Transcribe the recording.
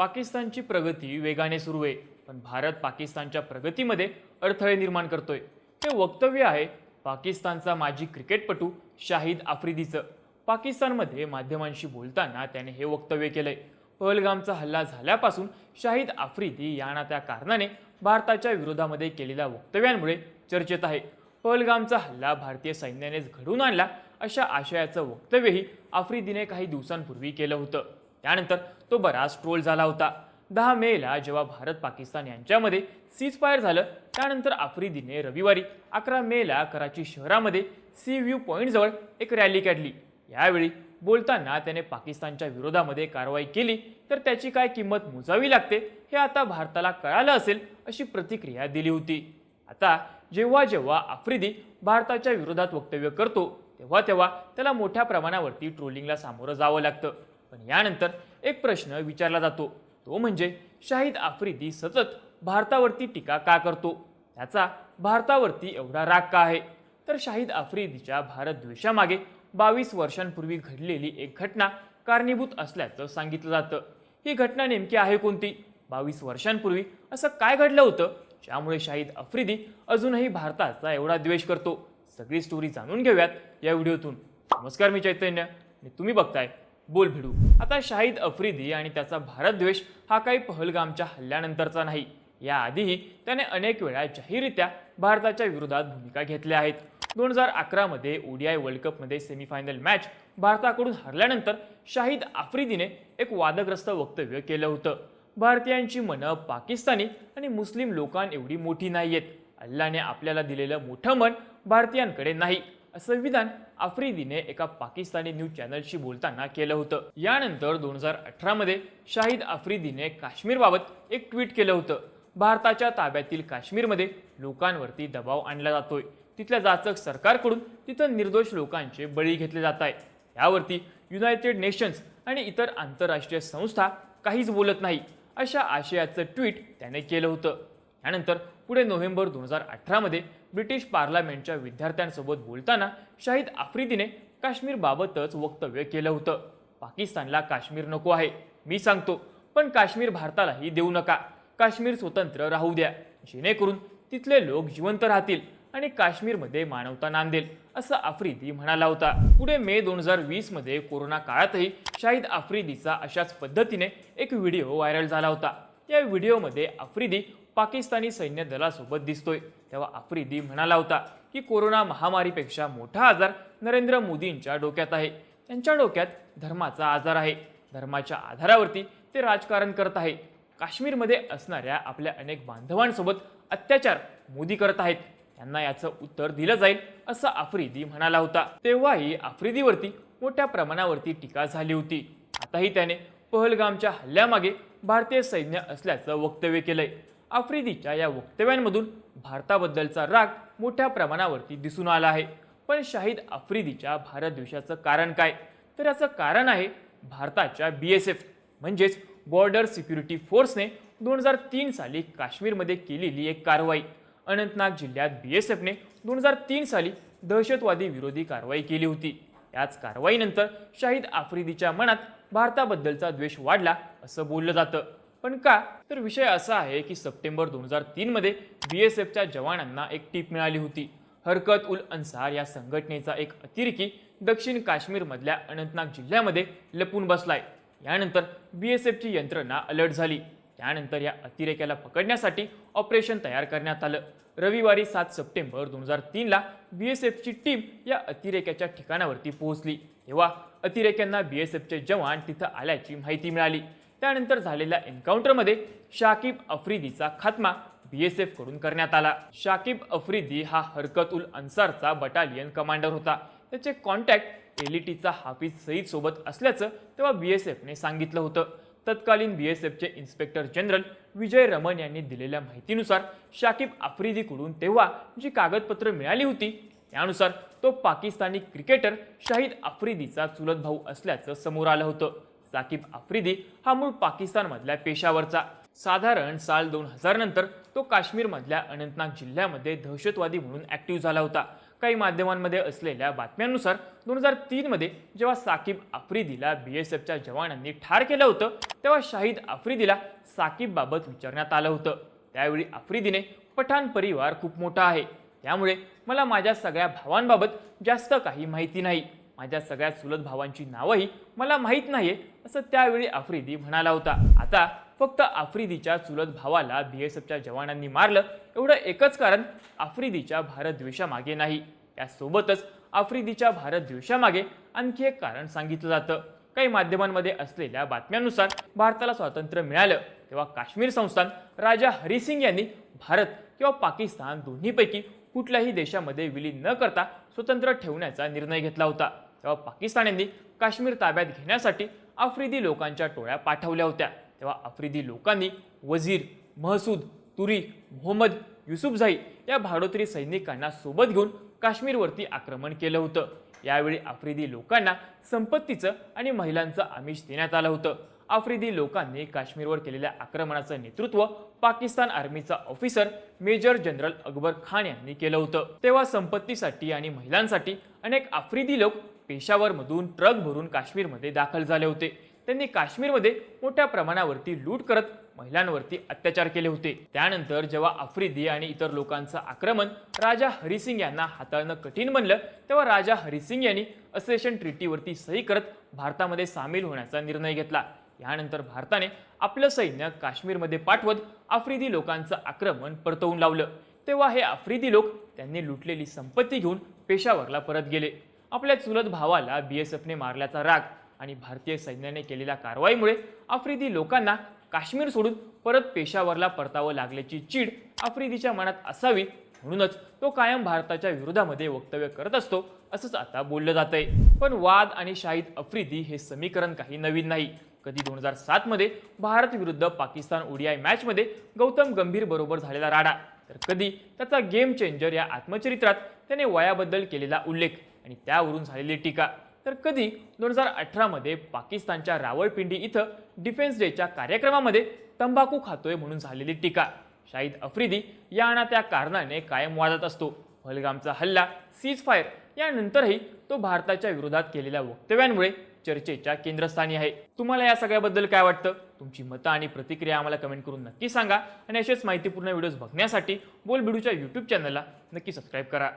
पाकिस्तानची प्रगती वेगाने सुरू आहे. पण भारत पाकिस्तानच्या प्रगतीमध्ये अडथळे निर्माण करतोय. हे वक्तव्य आहे पाकिस्तानचा माजी क्रिकेटपटू शाहिद आफ्रिदीचं. पाकिस्तानमध्ये माध्यमांशी बोलताना त्याने हे वक्तव्य केलंय. पहलगामचा हल्ला झाल्यापासून शाहिद आफ्रिदी यांना त्या कारणाने भारताच्या विरोधामध्ये केलेल्या वक्तव्यांमुळे चर्चेत आहे. पहलगामचा हल्ला भारतीय सैन्यानेच घडवून आणला अशा आशयाचं वक्तव्यही आफ्रिदीने काही दिवसांपूर्वी केलं होतं. त्यानंतर तो बराच ट्रोल झाला होता. दहा मेला जेव्हा भारत पाकिस्तान यांच्यामध्ये सीज फायर झालं त्यानंतर आफ्रिदीने रविवारी अकरा मेला कराची शहरामध्ये सी व्ह्यू पॉईंटजवळ एक रॅली काढली. यावेळी बोलताना त्याने पाकिस्तानच्या विरोधामध्ये कारवाई केली तर त्याची काय किंमत मोजावी लागते हे आता भारताला कळालं असेल अशी प्रतिक्रिया दिली होती. आता जेव्हा जेव्हा आफ्रिदी भारताच्या विरोधात वक्तव्य करतो तेव्हा तेव्हा त्याला मोठ्या प्रमाणावरती ट्रोलिंगला सामोरं जावं लागतं. पण यानंतर एक प्रश्न विचारला जातो. तो म्हणजे शाहिद आफ्रिदी सतत भारतावरती टीका का करतो? त्याचा भारतावरती एवढा राग का आहे? तर शाहिद आफ्रिदीच्या भारत द्वेषामागे बावीस वर्षांपूर्वी घडलेली एक घटना कारणीभूत असल्याचं सांगितलं जातं. ही घटना नेमकी आहे कोणती? बावीस वर्षांपूर्वी असं काय घडलं होतं? ज्यामुळे शाहिद आफ्रिदी अजूनही भारताचा एवढा द्वेष करतो? सगळी स्टोरी जाणून घेऊयात या व्हिडिओतून. नमस्कार मी चैतन्य. आणि तुम्ही बघताय बोल भिडू. आता शाहिद अफ्रिदी आणि त्याचा भारतद्वेष हा काही पहलगामच्या हल्ल्यानंतरचा नाही. याआधीही त्याने अनेक वेळा जाहीररित्या भारताच्या विरोधात भूमिका घेतल्या आहेत. दोन हजार अकरामध्ये ओडीआय वर्ल्ड कपमध्ये सेमीफायनल मॅच भारताकडून हरल्यानंतर शाहिद आफ्रिदीने एक वादग्रस्त वक्तव्य केलं होतं. भारतीयांची मनं पाकिस्तानी आणि मुस्लिम लोकांएवढी मोठी नाही आहेत अल्लाने आपल्याला दिलेलं मोठं मन भारतीयांकडे नाही. असं विधान आफ्रिदीने एका पाकिस्तानी न्यूज चॅनलशी बोलताना केलं होतं. यानंतर दोन हजार अठरामध्ये शाहिद आफ्रिदीने काश्मीरबाबत एक ट्विट केलं होतं. भारताच्या ताब्यातील काश्मीरमध्ये लोकांवरती दबाव आणला जातोय. तिथल्या जाचक सरकारकडून तिथं निर्दोष लोकांचे बळी घेतले जात आहे यावरती युनायटेड नेशन्स आणि इतर आंतरराष्ट्रीय संस्था काहीच बोलत नाही अशा आशयाचं ट्विट त्याने केलं होतं. यानंतर पुढे नोव्हेंबर दोन हजार अठरामध्ये ब्रिटिश पार्लमेंटच्या विद्यार्थ्यांसोबत बोलताना शाहिद आफ्रिदीने काश्मीरबाबतच वक्तव्य केलं होतं. पाकिस्तानला काश्मीर नको आहे. मी सांगतो पण काश्मीर भारतालाही देऊ नका. काश्मीर स्वतंत्र राहू द्या. जेणेकरून तिथले लोक जिवंत राहतील आणि काश्मीरमध्ये मानवता नांदेल असं आफ्रिदी म्हणाला होता. पुढे मे दोन हजार वीसमध्ये कोरोना काळातही शाहिद आफ्रिदीचा अशाच पद्धतीने एक व्हिडिओ व्हायरल झाला होता. या व्हिडिओमध्ये आफ्रिदी पाकिस्तानी सैन्य दलासोबत दिसतोय. तेव्हा आफ्रिदी म्हणाला होता की कोरोना महामारीपेक्षा मोठा आजार नरेंद्र मोदींच्या डोक्यात आहे. त्यांच्या डोक्यात धर्माचा आजार आहे. धर्माच्या आधारावरती ते राजकारण करत आहे. काश्मीरमध्ये असणाऱ्या आपल्या अनेक बांधवांसोबत अत्याचार मोदी करत आहेत. त्यांना याचं उत्तर दिलं जाईल असं आफ्रिदी म्हणाला होता. तेव्हाही आफ्रिदीवरती मोठ्या प्रमाणावरती टीका झाली होती. आताही त्याने पहलगामच्या हल्ल्यामागे भारतीय सैन्य असल्याचं वक्तव्य केलंय. आफ्रिदीच्या या वक्तव्यांमधून भारताबद्दलचा राग मोठ्या प्रमाणावरती दिसून आला आहे. पण शाहिद आफ्रिदीच्या भारत द्वेषाचं कारण काय? तर याचं कारण आहे भारताच्या बी एस एफ म्हणजेच बॉर्डर सिक्युरिटी फोर्सने दोन हजार तीन साली काश्मीरमध्ये केलेली एक कारवाई. अनंतनाग जिल्ह्यात बी एस एफने दोन हजार तीन साली दहशतवादी विरोधी कारवाई केली होती. याच कारवाईनंतर शाहिद आफ्रिदीच्या मनात भारताबद्दलचा द्वेष वाढला असं बोललं जातं. पण का? तर विषय असा आहे की सप्टेंबर दोन हजार तीनमध्ये बी एस एफच्या जवानांना एक टीप मिळाली होती. हरकत उल अन्सार या संघटनेचा एक अतिरेकी दक्षिण काश्मीरमधल्या अनंतनाग जिल्ह्यामध्ये लपून बसलाय. यानंतर बी एस एफची यंत्रणा अलर्ट झाली. त्यानंतर या अतिरेक्याला पकडण्यासाठी ऑपरेशन तयार करण्यात आलं. रविवारी सात सप्टेंबर दोन हजार तीनला बी एस एफची टीम या अतिरेक्याच्या ठिकाणावरती पोहोचली. तेव्हा अतिरेक्यांना बी एस एफचे जवान तिथं आल्याची माहिती मिळाली. त्यानंतर झालेल्या एन्काउंटरमध्ये शाकिब आफ्रिदीचा खात्मा बी एस एफकडून करण्यात आला. शाकिब आफ्रिदी हा हरकत उल अन्सारचा बटालियन कमांडर होता. त्याचे कॉन्टॅक्ट एलिटीचा हाफिज सईद सोबत असल्याचं तेव्हा बी एस एफने सांगितलं होतं. तत्कालीन बी एस एफचे इन्स्पेक्टर जनरल विजय रमन यांनी दिलेल्या माहितीनुसार शाकिब आफ्रिदीकडून तेव्हा जी कागदपत्र मिळाली होती त्यानुसार तो पाकिस्तानी क्रिकेटर शाहिद आफ्रिदीचा चुलत भाऊ असल्याचं समोर आलं होतं. साकिब आफ्रिदी हा मूळ पाकिस्तानमधल्या पेशावरचा. साधारण साल दोन हजार नंतर तो काश्मीरमधल्या अनंतनाग जिल्ह्यामध्ये दहशतवादी म्हणून ॲक्टिव्ह झाला होता. काही माध्यमांमध्ये असलेल्या बातम्यांनुसार दोन हजार तीनमध्ये जेव्हा साकिब आफ्रिदीला बी एस एफच्या जवानांनी ठार केलं होतं तेव्हा शाहिद आफ्रिदीला साकिबबाबत विचारण्यात आलं होतं. त्यावेळी आफ्रिदीने पठाण परिवार खूप मोठा आहे. त्यामुळे मला माझ्या सगळ्या भावांबाबत जास्त काही माहिती नाही. माझ्या सगळ्या चुलत भावांची नावंही मला माहीत नाही असं त्यावेळी आफ्रिदी म्हणाला होता. आता फक्त आफ्रिदीच्या चुलत भावाला बी एस एफच्या जवानांनी मारलं एवढं एकच कारण आफ्रिदीच्या भारत द्वेषामागे नाही. यासोबतच आफ्रिदीच्या भारत द्वेषामागे आणखी एक कारण सांगितलं जातं. काही माध्यमांमध्ये असलेल्या बातम्यांनुसार भारताला स्वातंत्र्य मिळालं तेव्हा काश्मीर संस्थान राजा हरिसिंग यांनी भारत किंवा पाकिस्तान दोन्हीपैकी कुठल्याही देशामध्ये विलीन न करता स्वतंत्र ठेवण्याचा निर्णय घेतला होता. तेव्हा पाकिस्तान्यांनी काश्मीर ताब्यात घेण्यासाठी आफ्रिदी लोकांच्या टोळ्या पाठवल्या होत्या. तेव्हा आफ्रिदी लोकांनी वजीर महसूद तुरी मोहम्मद युसुफझाई या भाडोत्री सैनिकांना सोबत घेऊन काश्मीरवरती आक्रमण केलं होतं. यावेळी आफ्रिदी लोकांना संपत्तीचं आणि महिलांचं आमिष देण्यात आलं होतं. आफ्रिदी लोकांनी काश्मीरवर केलेल्या आक्रमणाचं नेतृत्व Pakistan आर्मीचा officer major general Akbar Khan यांनी केलं होतं. तेव्हा संपत्तीसाठी आणि महिलांसाठी अनेक आफ्रिदी लोक पेशावरमधून ट्रक भरून काश्मीरमध्ये दाखल झाले होते. त्यांनी काश्मीरमध्ये मोठ्या प्रमाणावरती लूट करत महिलांवरती अत्याचार केले होते. त्यानंतर जेव्हा आफ्रिदी आणि इतर लोकांचं आक्रमण राजा हरिसिंग यांना हाताळणं कठीण बनलं तेव्हा राजा हरिसिंग यांनी असेशन ट्रिटीवरती सही करत भारतामध्ये सामील होण्याचा निर्णय घेतला. यानंतर भारताने आपलं सैन्य काश्मीरमध्ये पाठवत आफ्रिदी लोकांचं आक्रमण परतवून लावलं. तेव्हा हे आफ्रिदी लोक त्यांनी लुटलेली संपत्ती घेऊन पेशावरला परत गेले. आपल्या चुलत भावाला बी एस एफने मारल्याचा राग आणि भारतीय सैन्याने केलेल्या कारवाईमुळे आफ्रिदी लोकांना काश्मीर सोडून परत पेशावरला परतावं लागल्याची चीड आफ्रिदीच्या मनात असावी म्हणूनच तो कायम भारताच्या विरोधामध्ये वक्तव्य करत असतो असंच आता बोललं जात आहे पण वाद आणि शाहिद आफ्रिदी हे समीकरण काही नवीन नाही. कधी दोन हजार सातमध्ये भारत विरुद्ध पाकिस्तान ओडीआय मॅचमध्ये गौतम गंभीर बरोबर झालेला राडा तर कधी त्याचा गेम चेंजर या आत्मचरित्रात त्याने वयाबद्दल केलेला उल्लेख. आणि त्यावरून झालेली टीका. तर कधी दोन हजार अठरामध्ये पाकिस्तानच्या रावळपिंडी इथं डिफेन्स डेच्या कार्यक्रमामध्ये तंबाखू खातोय म्हणून झालेली टीका. शाहिद अफ्रिदी या आणि त्या कारणाने कायम वाजत असतो. हलगामचा हल्ला सीज फायर यानंतरही तो भारताच्या विरोधात केलेल्या वक्तव्यांमुळे चर्चेच्या केंद्रस्थानी आहे. तुम्हाला या सगळ्याबद्दल काय वाटतं? तुमची मतं आणि प्रतिक्रिया आम्हाला कमेंट करून नक्की सांगा आणि असेच माहितीपूर्ण व्हिडिओज बघण्यासाठी बोलबिडूच्या यूट्यूब चॅनलला नक्की सबस्क्राईब करा.